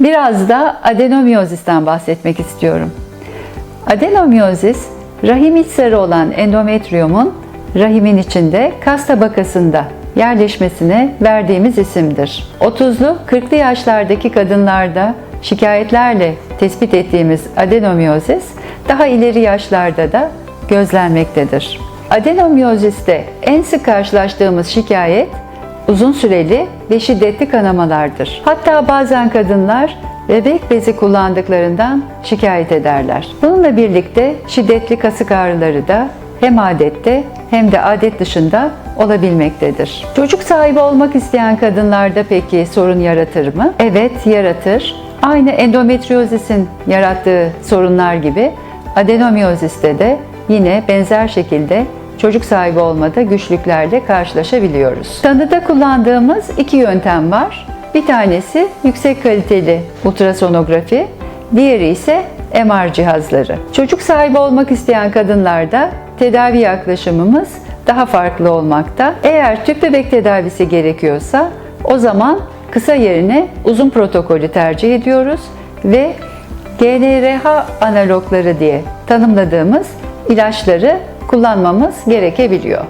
Biraz da adenomiyozisten bahsetmek istiyorum. Adenomiyozis, rahim iç sarı olan endometriyumun rahimin içinde kas tabakasında yerleşmesine verdiğimiz isimdir. 30'lu 40'lı yaşlardaki kadınlarda şikayetlerle tespit ettiğimiz adenomiyozis daha ileri yaşlarda da gözlenmektedir. Adenomiyoziste en sık karşılaştığımız şikayet uzun süreli ve şiddetli kanamalardır. Hatta bazen kadınlar bebek bezi kullandıklarından şikayet ederler. Bununla birlikte şiddetli kasık ağrıları da hem adette hem de adet dışında olabilmektedir. Çocuk sahibi olmak isteyen kadınlarda peki sorun yaratır mı? Evet, yaratır. Aynı endometriozisin yarattığı sorunlar gibi adenomiyoziste de yine benzer şekilde çocuk sahibi olmada güçlüklerle karşılaşabiliyoruz. Tanıda kullandığımız iki yöntem var. Bir tanesi yüksek kaliteli ultrasonografi, diğeri ise MR cihazları. Çocuk sahibi olmak isteyen kadınlarda tedavi yaklaşımımız daha farklı olmakta. Eğer tüp bebek tedavisi gerekiyorsa o zaman kısa yerine uzun protokolü tercih ediyoruz ve GNRH analogları diye tanımladığımız ilaçları kullanmamız gerekebiliyor.